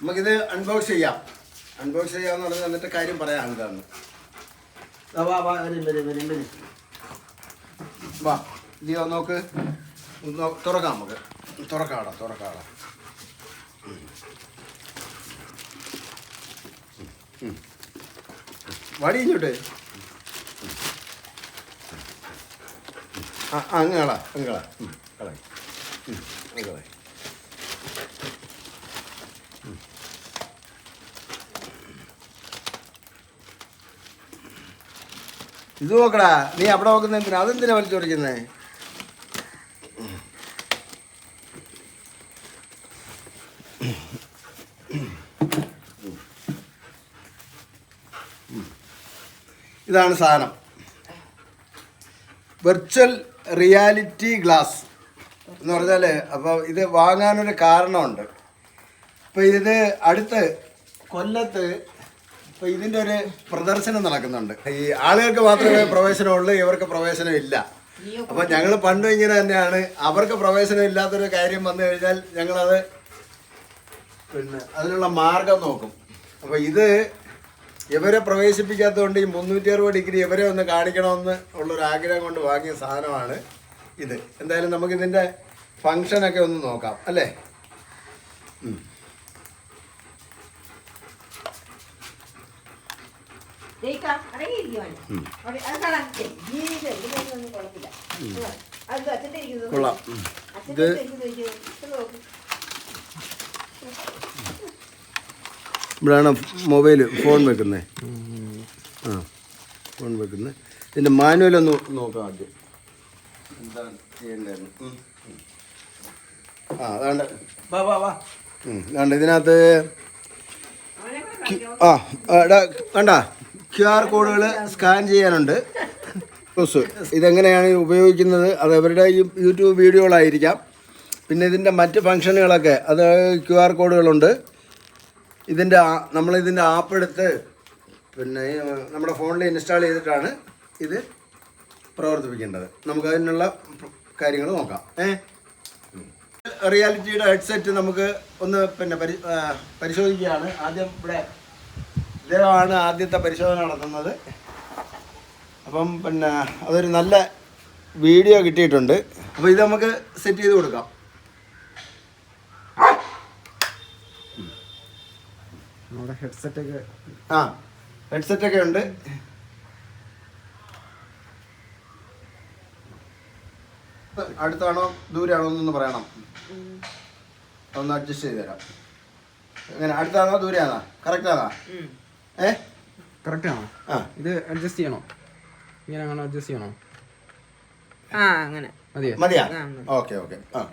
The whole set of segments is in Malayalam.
നമുക്കിത് അൺബോക്സ് ചെയ്യാം. അൺബോക്സ് ചെയ്യാന്ന് പറഞ്ഞാൽ എന്നിട്ട് കാര്യം പറയാം എന്താണ് വാ വാ നോക്ക്. തുറക്കാം നമുക്ക്. തുറക്കാടാ തുറക്കാടാ വടി ഇങ്ങോട്ട്. ആ അങ്ങളാ അങ്ങ് കളാ ഇത് നോക്കടാ. നീ അവിടെ നോക്കുന്ന എന്തിനാ? അതെന്തിനാ വലിച്ചോടിക്കുന്നേ ഇതാണ് സാധനം. വെർച്വൽ റിയാലിറ്റി ഗ്ലാസ് എന്ന് പറഞ്ഞാൽ അപ്പോൾ ഇത് വാങ്ങാനൊരു കാരണമുണ്ട്. അപ്പോൾ ഇത് അടുത്ത് കൊല്ലത്ത് ഇപ്പോൾ ഇതിന്റെ ഒരു പ്രദർശനം നടക്കുന്നുണ്ട്. ഈ ആളുകൾക്ക് മാത്രമേ പ്രവേശനമുള്ളൂ ഇവർക്ക് പ്രവേശനം ഇല്ല അപ്പോൾ ഞങ്ങൾ പണ്ട് ഇങ്ങനെ തന്നെയാണ്. അവർക്ക് പ്രവേശനം ഇല്ലാത്തൊരു കാര്യം വന്നു കഴിഞ്ഞാൽ ഞങ്ങളത് പിന്നെ അതിനുള്ള മാർഗം നോക്കും. അപ്പോൾ ഇത് ഇവരെ പ്രവേശിപ്പിക്കാത്തതുകൊണ്ട് ഈ മുന്നൂറ്റി അറുപത് ഡിഗ്രി ഇവരെ ഒന്ന് കാണിക്കണമെന്ന് ഉള്ളൊരു ആഗ്രഹം കൊണ്ട് വാങ്ങിയ സാധനമാണ് ഇത്. എന്തായാലും നമുക്ക് നമുക്കിതിന്റെ ഫങ്ഷനൊക്കെ ഒന്ന് നോക്കാം അല്ലേ? കൊള്ളാം. ഇത്. ഇവിടെയാണ് മൊബൈൽ ഫോൺ വെക്കുന്നത് ആ ഫോൺ വെക്കുന്നത് ഇതിന്റെ മാനുവൽ ഒന്ന് നോക്കാം ആദ്യം. എന്താണ് ചെയ്യേണ്ടതെന്ന്. ആ അതാണ്ട്. വാ വാ വാ. ഉം, അതാണ്ട് ഇതിനകത്ത്. ആ എടാ കണ്ട? ക്യു ആർ കോഡുകൾ സ്കാൻ ചെയ്യാനുണ്ട്. ഉസ്. ഇതെങ്ങനെയാണ് ഉപയോഗിക്കുന്നത്? അത് അവരുടെ യൂട്യൂബ് വീഡിയോകളായിരിക്കാം. പിന്നെ ഇതിന്റെ മറ്റ് ഫങ്ഷനുകളൊക്കെ അത് ക്യു ആർ കോഡുകളുണ്ട്. ഇതിന്റെ നമ്മളിതിന്റെ ആപ്പ് എടുത്ത് പിന്നെ നമ്മുടെ ഫോണിൽ ഇൻസ്റ്റാൾ ചെയ്തിട്ടാണ് ഇത് പ്രവർത്തിപ്പിക്കേണ്ടത്. നമുക്ക് അതിനുള്ള കാര്യങ്ങൾ നോക്കാം. ഏ? റിയാലിറ്റിയുടെ ഹെഡ്സെറ്റ് നമുക്ക് ഒന്ന് പിന്നെ പരി പരിശോധിക്കുകയാണ്. ആദ്യം ഇവിടെ ഇദ്ദേഹമാണ് ആദ്യത്തെ പരിശോധന നടത്തുന്നത്. അപ്പം പിന്നെ അതൊരു നല്ല വീഡിയോ കിട്ടിയിട്ടുണ്ട്. അപ്പോൾ ഇത് നമുക്ക് സെറ്റ് ചെയ്ത് കൊടുക്കാം. നമ്മുടെ ഹെഡ്സെറ്റ് ഒക്കെ ആ ഹെഡ്സെറ്റൊക്കെ ഉണ്ട്. അടുത്താണോ ദൂരാണോ എന്നൊന്ന് പറയണം. ഒന്ന് അഡ്ജസ്റ്റ് ചെയ്ത് തരാം. എങ്ങനെ അടുത്താണോ ദൂരാണോ കറക്റ്റാണോ. ഏ? കറക്റ്റ് ആണോ? ആ. ഇത് അഡ്ജസ്റ്റ് ചെയ്യണോ? ഇങ്ങനെ അങ്ങനെ അഡ്ജസ്റ്റ് ചെയ്യണോ? ആ അങ്ങനെ. മതിയോ? മതിയാ. Okay okay. ആ.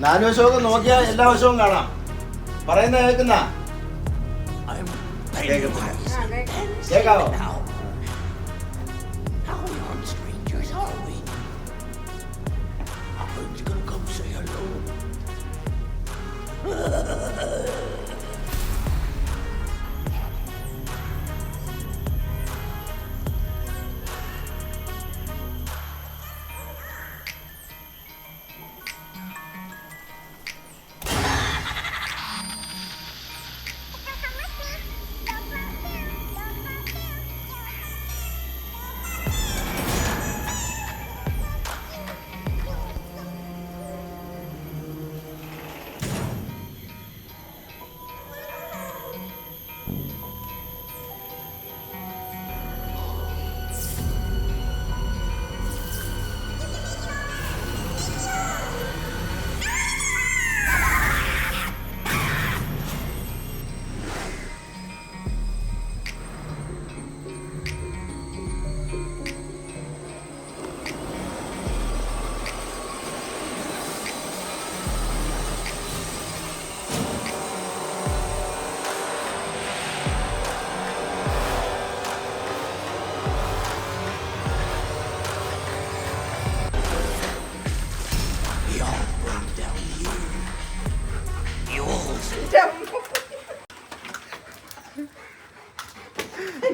നാല് വശമൊക്കെ നോക്കിയാൽ എല്ലാ വശവും കാണാം. പറയുന്ന കേൾക്കുന്ന. കേൾക്കാവോ?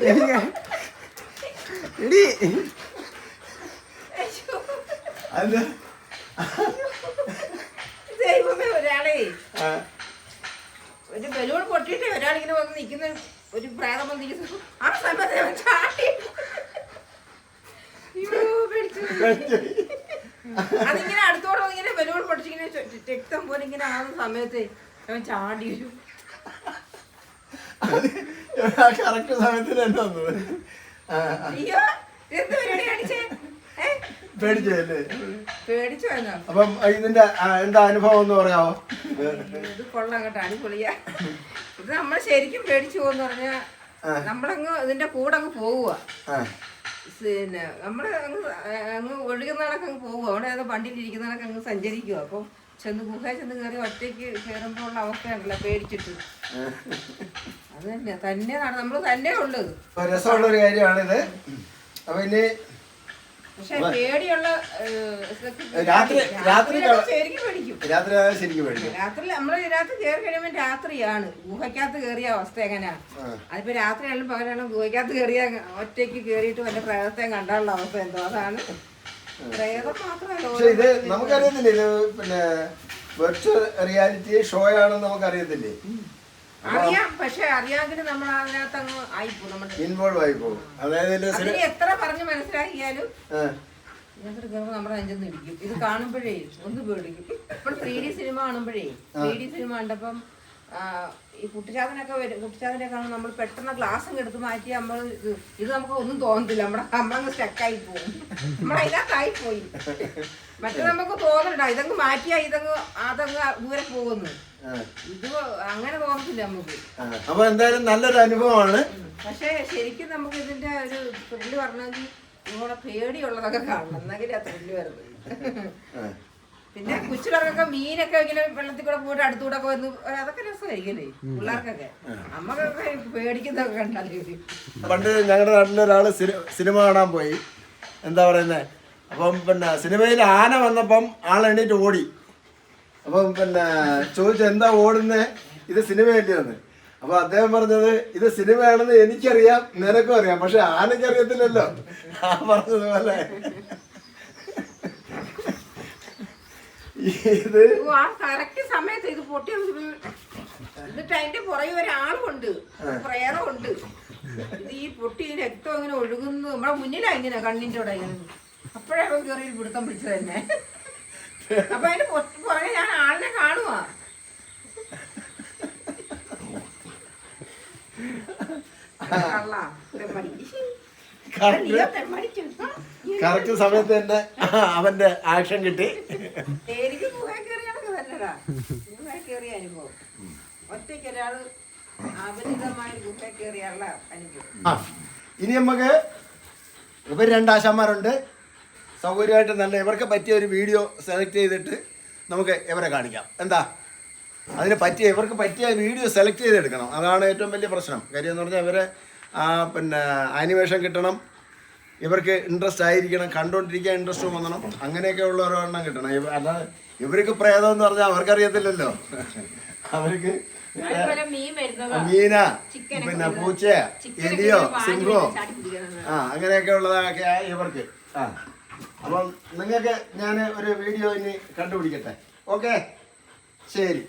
എടി. അത് ദൈവമേ ഒരാളെ. ആ, ഒരു ബലൂൺ പൊട്ടിയിട്ട് ഒരാളിങ്ങനെ വന്ന് നിൽക്കുന്ന. ഒരു പ്രാതം വന്ന് ആ സമയത്ത് അവൻ ചാടി. അതിങ്ങനെ അടുത്തോടെ ഇങ്ങനെ ബലൂൺ പൊട്ടിച്ചിങ്ങനെ രക്തം പോലെ ഇങ്ങനെ ആവുന്ന സമയത്ത് അവൻ ചാടി വരും ആ കറക്റ്റ് സമയത്തിന് തന്നെ വന്നത്. അയ്യോ എന്ത് പരിപാടി പേടിച്ചല്ലേ പേടിച്ചു അപ്പം ഇതിന്റെ എന്താ അനുഭവം എന്ന് പറയാമോ ഇത് കൊള്ളാം കേട്ടോ അടിപൊളിയാ. ഇത് നമ്മൾ ശരിക്കും പേടിച്ചു പോകുന്ന പറഞ്ഞാ. നമ്മളങ്ങ് ഇതിന്റെ കൂടെ അങ്ങ് പോവുക പിന്നെ നമ്മൾ അങ്ങ് അങ്ങ് ഒഴുകുന്ന കണക്ക് അങ്ങ് പോകുക അവിടെ ഏതോ വണ്ടിയിലിരിക്കുന്ന കണക്ക് അങ്ങ് സഞ്ചരിക്കുക അപ്പം ചെന്ന് ഗുഹ ചെന്ന് കയറി ഒറ്റയ്ക്ക് കയറുമ്പോൾ ഉള്ള അവസ്ഥയുണ്ടല്ലോ പേടിച്ചിട്ട്. അത് തന്നെ തന്നെ നമ്മൾ തന്നെ ഉള്ളത്. രസമുള്ള ഒരു കാര്യമാണിത്. അപ്പൊ ഇനി പക്ഷെ പേടിയുള്ള രാത്രി- രാത്രി രാത്രിയിലൊക്കെ ശരിക്കും പേടിക്കും. രാത്രി ആയാൽ ശരിക്കും പേടിക്കും. രാത്രി നമ്മൾ രാത്രി കയറി കഴിയുമ്പോൾ രാത്രിയാണ്. ഗുഹയ്ക്കകത്ത് കയറിയ അവസ്ഥ എങ്ങനെയാ. അതിപ്പോ രാത്രിയാണെങ്കിലും പകരമാണെങ്കിലും ഗുഹയ്ക്കകത്ത് കയറിയ ഒറ്റയ്ക്ക് കയറിയിട്ട് വല്ല പ്രേതത്തെ കണ്ടാനുള്ള അവസ്ഥ എന്തോ? അതാണ് പക്ഷെ ഇത് നമുക്കറിയത്തില്ലേ ഇത് പിന്നെ വെർച്വൽ റിയാലിറ്റി ഷോ ആണെന്ന് നമുക്കറിയത്തില്ലേ അറിയാം പക്ഷെ അറിയാമെങ്കിലും നമ്മൾ അതിനകത്ത് അങ്ങ് ആയിപ്പോ നമ്മൾ ഇൻവോൾവ് ആയി പോകും അതായത് അതിന് എത്ര പറഞ്ഞ് മനസ്സിലാക്കിയാലും നമ്മുടെ നെഞ്ചൊന്ന് ഇത് കാണുമ്പോഴേ ഒന്ന് പേടിക്കും. ഇപ്പോൾ ത്രീ ഡി സിനിമ കാണുമ്പോഴേ ത്രീ ഡി സിനിമ കണ്ടപ്പം ഈ കുട്ടിച്ചാതനൊക്കെ വരും കുട്ടിച്ചാതനെ ആണ് നമ്മൾ പെട്ടെന്ന് ഗ്ലാസ് എടുത്ത് മാറ്റി നമ്മൾ ഇത് നമുക്ക് ഒന്നും തോന്നത്തില്ല. നമ്മുടെ നമ്മളങ്ങ് സ്റ്റക്കായി പോകും. നമ്മളതിനകത്തായി പോയി. മറ്റേ നമുക്ക് തോന്നണ്ട ഇതങ്ങ് മാറ്റിയാ ഇതങ്ങ് അതങ്ങ് ദൂരെ പോകുന്നു. ഇത് അങ്ങനെ തോന്നത്തില്ല നമുക്ക്. അപ്പൊ എന്തായാലും നല്ലൊരു അനുഭവമാണ്. പക്ഷെ ശരിക്കും നമുക്ക് ഇതിന്റെ ഒരു ത്രില്ല് പറഞ്ഞെങ്കിൽ നിങ്ങളുടെ പേടിയുള്ളതൊക്കെ കാണണം. എന്നെങ്കിലേ ആ ത്രില്ല് വരുന്നത്. പിന്നെ കുച്ചിലൊക്കെ മീനൊക്കെ ഇങ്ങനെ വെള്ളത്തിൽ കൂടെ പോയിട്ട് അടുത്തൂടെ ഒക്കെ വന്ന് അതൊക്കെ രസമായിരിക്കല്ലേ പിള്ളേർക്കൊക്കെ. അമ്മക്കൊക്കെ പേടിക്കുന്നതൊക്കെ കണ്ടാലേ. പണ്ട് ഞങ്ങളുടെ നാട്ടിലൊരാൾ സിനി- സിനിമ കാണാൻ പോയി. എന്താ പറയുന്നത് അപ്പം പിന്നെ സിനിമയിൽ ആന വന്നപ്പം ആൾ എണീറ്റ് ഓടി. അപ്പം പിന്നെ ചോദിച്ച എന്താ ഓടുന്നേ? ഇത് സിനിമയല്ലേ വന്ന് അപ്പൊ അദ്ദേഹം പറഞ്ഞത് ഇത് സിനിമയാണെന്ന് എനിക്കറിയാം നിനക്കും അറിയാം പക്ഷെ ആനയ്ക്ക് അറിയത്തില്ലല്ലോ. ആ പറഞ്ഞതുപോലെ. ഇത് ആ കറക്റ്റ് സമയത്ത് ഇത് പൊട്ടി എന്നിട്ട് അതിന്റെ പുറകെ ഒരാളുണ്ട് പ്രേതമുണ്ട്. ഇത് ഈ പൊട്ടി രക്തം ഇങ്ങനെ ഒഴുകുന്നു. നമ്മുടെ മുന്നിലാ ഇങ്ങനെ കണ്ണിന്റെ കൂടെ ഇങ്ങനെ. അപ്പോഴേ അവൻ കയറി പിടുത്തം പിടിച്ചത് തന്നെ. അപ്പൊ അതിന്റെ പുറകെ ഞാൻ ആളിനെ കാണുവാ. കറക്റ്റ് സമയത്ത് തന്നെ അവന്റെ ആക്ഷൻ കിട്ടി. ഗുഹയിൽ അനുഭവം. ഒറ്റയ്ക്ക് ഒരാൾ അനുഭവം. ആ ഇനി നമുക്ക് ഇവർ രണ്ടാശാന്മാരുണ്ട് സൗകര്യമായിട്ട് നല്ല ഇവർക്ക് പറ്റിയ ഒരു വീഡിയോ സെലക്ട് ചെയ്തിട്ട് നമുക്ക് ഇവരെ കാണിക്കാം. എന്താ? അതിന് പറ്റിയ ഇവർക്ക് പറ്റിയ വീഡിയോ സെലക്ട് ചെയ്തെടുക്കണം. അതാണ് ഏറ്റവും വലിയ പ്രശ്നം. കാര്യം എന്ന് പറഞ്ഞാൽ ഇവരെ പിന്നെ ആനിമേഷൻ കിട്ടണം. ഇവർക്ക് ഇൻട്രസ്റ്റ് ആയിരിക്കണം കണ്ടുകൊണ്ടിരിക്കാൻ ഇൻട്രസ്റ്റ് വന്നണം. അങ്ങനെയൊക്കെ ഉള്ള ഒരെണ്ണം കിട്ടണം. ഇവ അല്ലാതെ ഇവർക്ക് പ്രേതം എന്ന് പറഞ്ഞാൽ അവർക്കറിയത്തില്ലല്ലോ. അവർക്ക് മീന പിന്നെ. പൂച്ച എലിയോ സിംഹോ. ആ അങ്ങനെയൊക്കെ ഉള്ളതൊക്കെ ഇവർക്ക്. ആ. അപ്പം നിങ്ങൾക്ക് ഞാൻ ഒരു വീഡിയോ ഇനി കണ്ടുപിടിക്കട്ടെ. ഓക്കെ? ശരി.